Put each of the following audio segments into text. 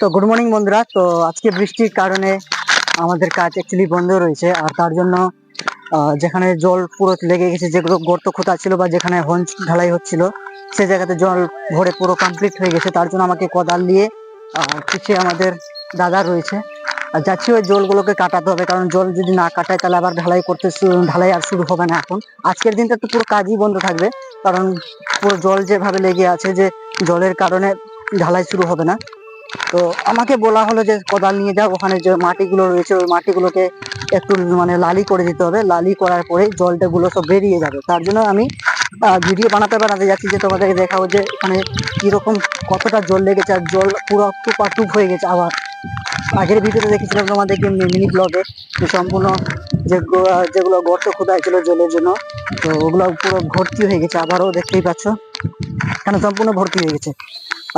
তো good morning বন্ধুরা। তো আজকে বৃষ্টির কারণে আমাদের কাজ অ্যাকচুয়ালি বন্ধ রয়েছে। আর তার জন্য যেখানে জল পুরো লেগে গেছে যেগুলো গর্ত খোঁতা ছিল বা যেখানে হঞ্চ ঢালাই হচ্ছিল সে জায়গাতে জল ভরে পুরো কমপ্লিট হয়ে গেছে। তার জন্য আমাকে কোদাল আহ, পিছিয়ে আমাদের দাদা রয়েছে। আর যাচ্ছি ওই জলগুলোকে কাটাতে হবে কারণ জল যদি না কাটায় তাহলে আবার ঢালাই করতে ঢালাই আর শুরু হবে না এখন। আজকের দিনটা তো পুরো কাজই বন্ধ থাকবে কারণ পুরো জল যেভাবে লেগে আছে যে জলের কারণে ঢালাই শুরু হবে না। তো আমাকে বলা হলো যে কোদাল নিয়ে যাও, ওখানে যে মাটিগুলো রয়েছে, ওই মাটিগুলোকে একটু মানে লালি করে দিতে হবে। লালি করার পরে জলটা গুলো সব বেরিয়ে যাবে। তার জন্য আমি ভিডিও বানাতে বানাতে যাচ্ছি যে তোমাদেরকে দেখাবো যে এখানে কীরকম কতটা জল লেগেছে আর জল পুরো টুপাটুপ হয়ে গেছে আবার। আগের ভিডিওতে দেখেছিলাম তোমাদেরকে মিনি ব্লগে যে সম্পূর্ণ যে যেগুলো গর্ত খোদা ছিল জলের জন্য, তো ওগুলো পুরো ভর্তি হয়ে গেছে। আবারও দেখতেই পাচ্ছ। এখানে সম্পূর্ণ ভর্তি হয়ে গেছে।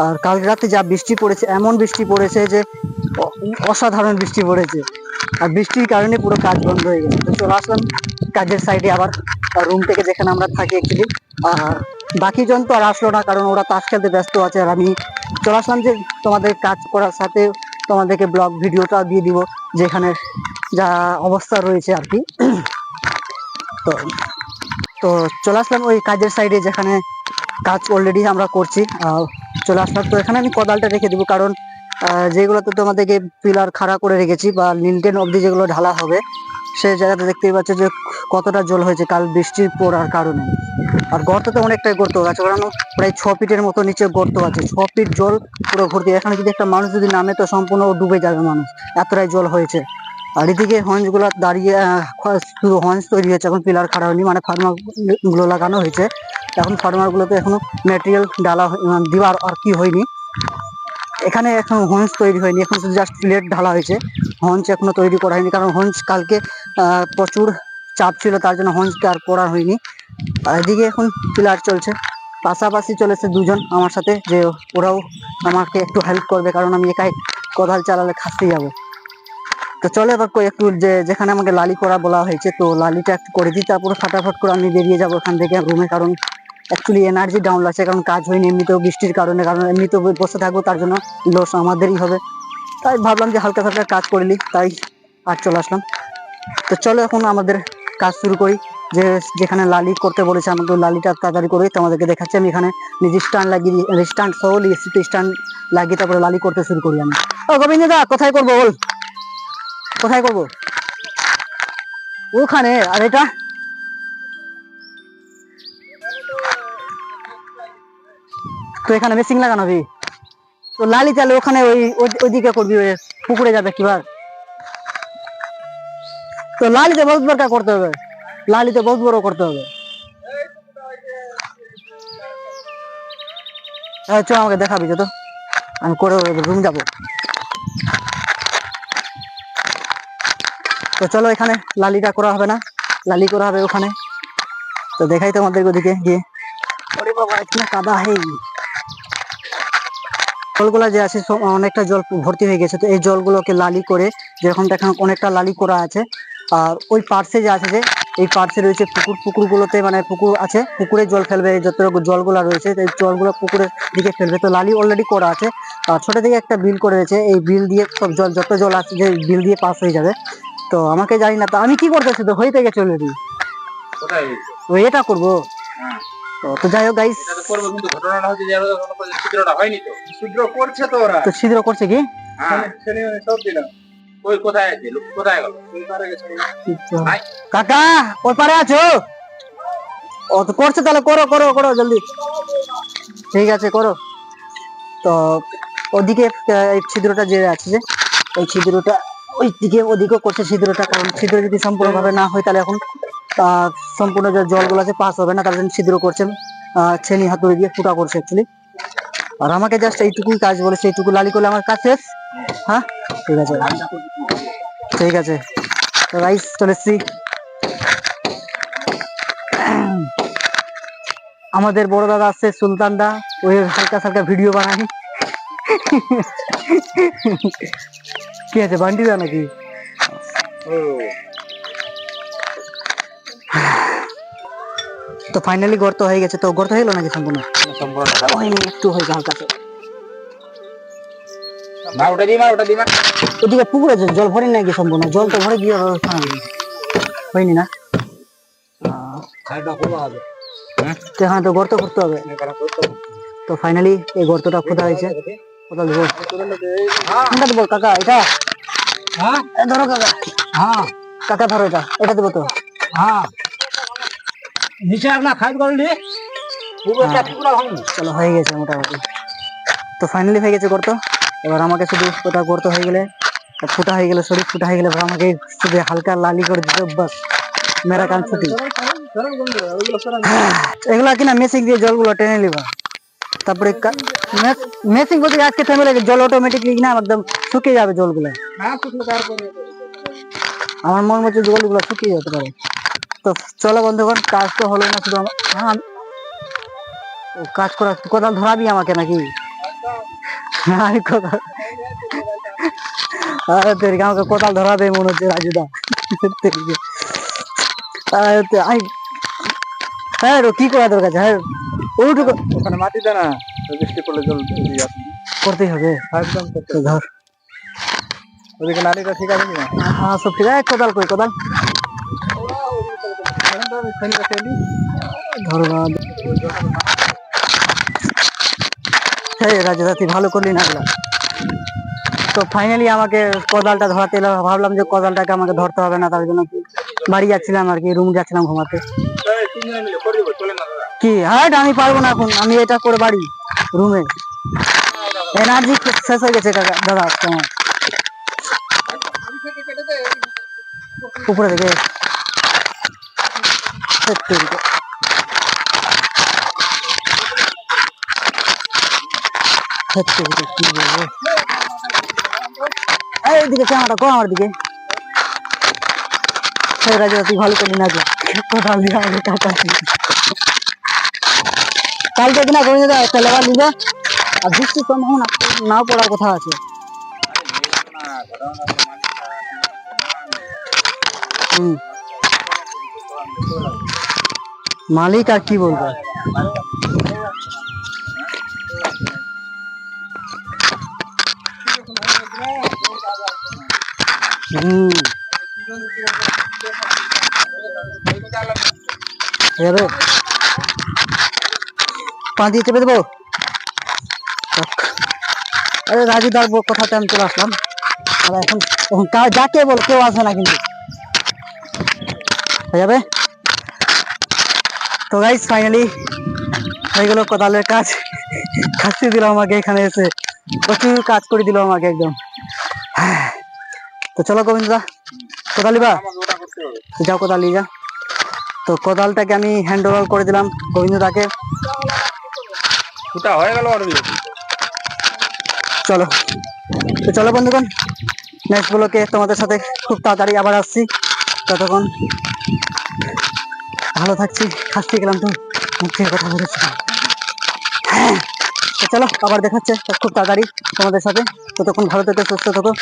আর কাল রাতে যা বৃষ্টি পড়েছে, এমন বৃষ্টি পড়েছে যে অসাধারণ বৃষ্টি পড়েছে। আর বৃষ্টির কারণে পুরো কাজ বন্ধ হয়ে গেছে। তো চলে আসলাম কাজের সাইডে আবার রুম থেকে যেখানে আমরা থাকি অ্যাকচুয়ালি আর বাকি জন তো আর আসলো না, কারণ ওরা তাস খেলতে ব্যস্ত আছে আর আমি চলে আসলাম যে তোমাদের কাজ করার সাথে তোমাদেরকে ব্লগ ভিডিওটা দিয়ে দিব, যেখানে যা অবস্থা রয়েছে আর কি। তো তো চলে আসলাম ওই কাজের সাইডে যেখানে কাজ অলরেডি আমরা করছি। চলে আসলাম তো এখানে আমি কদালটা রেখে দিব, কারণ যেগুলোতে তোমাদেরকে পিলার খাড়া করে রেখেছি বা লিনটেন অবধি যেগুলো ঢালা হবে সেই জায়গাতে দেখতেই পাচ্ছ যে কতটা জল হয়েছে, কাল বৃষ্টির পড়ার কারণে আর গর্ত তো অনেকটাই গর্ত আছে, কারণ প্রায় ছ ফিটের মতো নিচে গর্ত আছে, ছ ফিট জল পুরো ভর্তি। এখানে যদি একটা মানুষ যদি নামে, তো সম্পূর্ণ ডুবে যাবে মানুষ, এতটাই জল হয়েছে। আর এদিকে হঞ্চগুলো দাঁড়িয়ে শুধু হঞ্চ তৈরি হয়েছে, এখন পিলার খাড়া হয়নি মানে ফার্মারগুলো লাগানো হয়েছে। এখন ফার্মার গুলোতে এখনও ম্যাটেরিয়াল ডালা দেওয়ার আর কি হয়নি। এখানে এখন হঞ্চ তৈরি হয়নি, এখন শুধু জাস্ট প্লেট ঢালা হয়েছে। হঞ্চ এখনও তৈরি করা হয়নি, কারণ হঞ্চ কালকে প্রচুর চাপ ছিল, তার জন্য হঞ্চটা আর করা হয়নি। আর এদিকে এখন পিলার চলছে। পাশাপাশি চলেছে দুজন আমার সাথে, যে ওরাও আমাকে একটু হেল্প করবে, কারণ আমি একাই কোদাল চালালে খাসতে যাব। তো চলো এবার একটু যে, যেখানে আমাকে লালি করা বলা হয়েছে, তো লালিটা একটু করে দিই, তারপরে ফাটাফাট করে আমি বেরিয়ে যাব এখান থেকে রুমে কারণ অ্যাকচুয়ালি এনার্জি ডাউন লাগছে, কারণ কাজ হয়নি, এমনিতেও বৃষ্টির কারণে, কারণ এমনিতেও বসে থাকব, তার জন্য লস আমাদেরই হবে। তাই ভাবলাম যে হালকা হালকা কাজ করে নিই, তাই আর চলে আসলাম। তো চলো এখন আমাদের কাজ শুরু করি, যে যেখানে লালি করতে বলেছে আমাকে, লালিটা তাড়াতাড়ি করে তোমাদেরকে দেখাচ্ছি। আমি এখানে নিজে স্ট্যান্ড লাগিয়ে স্ট্যান্ড সহ স্ট্যান্ড লাগিয়ে তারপরে লালি করতে শুরু করি আমি। ও গোবিন্দ দা, কোথায় করব বল? কোথায় করব? ওখানে, আর এটা? তো এখানে মেশিন লাগানো হবে তো লালি তাহলে ওখানে ওই ওই- ওইদিকে করবি পুকুরে যাবে কিবার তো লালিতে বহুত বড় করতে হবে। লালিতে বহুত বড় করতে হবে। চল আমাকে দেখাবি তো আমি করে রুম যাব। তো চলো এখানে লালিটা করা হবে না। লালি করা হবে ওখানে। তো দেখাই তোমাদের ওদিকে গিয়ে। বাবা কাদা, হেই। জলগুলা যে আছে সব অনেকটা জল ভর্তি হয়ে গেছে। তো এই জলগুলোকে লালি করে যেরকম দেখেন অনেকটা লালি করা আছে। আর ওই পার্শ্বে যে আছে যে এই পার্শ্বে রয়েছে পুকুর। পুকুরগুলোতে মানে পুকুর আছে পুকুরে জল ফেলবে এই যত জলগুলা রয়েছে এই জলগুলো পুকুরের দিকে ফেলবে। তো লালি অলরেডি করা আছে। আর ছোট থেকে একটা বিল করে রয়েছে এই বিল দিয়ে সব জল যত জল আছে যে বিল দিয়ে পাস হয়ে যাবে। তো আমাকে জানি না তো আমি কি করতেছি তো হইতে গেছে অলরেডি তো এটা করব। তো তো যাই হোক গাইস করব কিন্তু ঘটনাটা হচ্ছে হয়নি তো। ছিদ্র করছে তো ওরা। তো ছিদ্র করছে কি? হ্যাঁ শনি মানে সব দিলাম। ওই কোথায় আছে? লোক কোথায় গেল? ওই পারে গেছে। কাকা ওই পারে আছো? ও তো করছে তাহলে করো করো করো জলদি। ঠিক আছে করো। তো ওদিকে এই ছিদ্রটা যে আছে যে ওই ছিদ্রটা ওই দিকে ওদিকেও করছে ছিদ্রটা। কারণ ছিদ্র যদি সম্পূর্ণভাবে না হয় তাহলে এখন আহ, সম্পূর্ণ যে জলগুলো আছে পাস হবে না। তার জন্য ছিদ্র করছেন আহ, ছেনি হাতুড়ি দিয়ে ফুটা করছে অ্যাকচুয়ালি আর আমাকে জাস্ট এইটুকুই কাজ বলেছে, এইটুকু লালি করলে আমার শেষ? হ্যাঁ? ঠিক আছে। ঠিক আছে। রাইস চলে এসছি। আমাদের বড় দাদা আসছে সুলতান দা। ওই হালকা হালকা ভিডিও বানাই কি আছে, বান্টি দা নাকি? তো ফাইনালি গর্ত হয়ে গেছে তো গর্ত হয়ে গেল নাকি সম্পূর্ণ? একটু হালকা। মার ওদিকে পুকুরে জল ভরে নাকি সম্পূর্ণ? জল তো ভরে গিয়ে হয়নি না? তো এখানে তো গর্ত করতে হবে। তো ফাইনালি এই গর্তটা খোদা হয়েছে। কোথাও দেবো? কোনটা দেবো? কাকা এটা? হ্যাঁ? ধরো কাকা। হ্যাঁ। কাকা ধরো এটা। এটা দেবো তো? হ্যাঁ। নিচে না চলো হয়ে গেছে মোটামুটি। তো ফাইনালি হয়ে গেছে গর্ত। এবার আমাকে শুধু ওটা গর্ত হয়ে গেলে ফুটা হয়ে গেলে শরীর ফুটা হয়ে গেলে আমাকে শুধু হালকা লালি করে দিতে বাস। মেরা কান ছুটি। এগুলা কিনা মেশিন দিয়ে জলগুলো টেনে নিবা। তারপরে মেশিন বলতে আজকে থেমে লাগে জল অটোমেটিকলি কিনা একদম শুকিয়ে যাবে জলগুলো। কার করে আমার মন মতো জলগুলো শুকিয়ে যেতে পারে। তো চলো বন্ধুগণ কাজ তো হলো না শুধু হ্যাঁ ও কাজ করা কোদাল ধরাবি আমাকে নাকি? আমি কোদাল আরে আমাকে কোদাল ধরাবে মনে হচ্ছে রাজুদা। আই হ্যাঁ কি করা দরকার হ্যাঁ ওইটুকু ওখানে মাটি বৃষ্টি পড়লে জল করতেই হবে। একদম করতে ধর। ওদিকে নালিটা ঠিক আছে কিনা? হ্যাঁ সব ঠিক আছে কোদাল কই কোদাল। তুই ভালো করলি না এগুলা। তো ফাইনালি আমাকে কদালটা ধরাতে এলো। ভাবলাম যে কদালটাকে আমাকে ধরতে হবে না, তার জন্য বাড়ি যাচ্ছিলাম আর কি রুম যাচ্ছিলাম ঘুমাতে। কি? হ্যাঁ আমি পারব না এখন। আমি এটা করে বাড়ি রুমে এনার্জি শেষ হয়ে গেছে দাদা আমার উপরে থেকে। সত্যি দিকে। সত্যি দিকে কি বলব এই দিকে ক্যামেরাটা কো আমার দিকে সেই রাজা তুই ভালো করলি না যে কোথাও দিয়ে আমাকে টাকা কালকে কিনা করে দাদা একটা লেবার দিবে আর বৃষ্টির সম্ভাবনা নাও পড়ার কথা আছে হুম মালিক আর কি বলব? পাঁচ দিয়ে চেপে দেবো? আরে রাজু দার কথাতে আমি চলে আসলাম। আর এখন যাকে বল, কেউ আসবে না কিন্তু। হয়ে যাবে? তো গাইস ফাইনালি হয়ে গেল কোদালের কাজ। খাসি দিল আমাকে এখানে এসে। প্রচুর কাজ করে দিল আমাকে একদম। হ্যাঁ তো চলো গোবিন্দা কোদালি বা যাও কোদালি যা। তো কোদালটাকে আমি হ্যান্ড ওভার করে দিলাম গোবিন্দদাকে। হয়ে গেল চলো। তো চলো বন্ধুগণ নেক্সট ব্লকে তোমাদের সাথে খুব তাড়াতাড়ি আবার আসছি। ততক্ষণ ভালো থাকছি খাসতে গেলাম তো। মুখ থেকে কথা বলেছি। হ্যাঁ চলো, আবার দেখাচ্ছে। খুব তাড়াতাড়ি তোমাদের সাথে। ততক্ষণ ভালো থেকো, সুস্থ থাকো।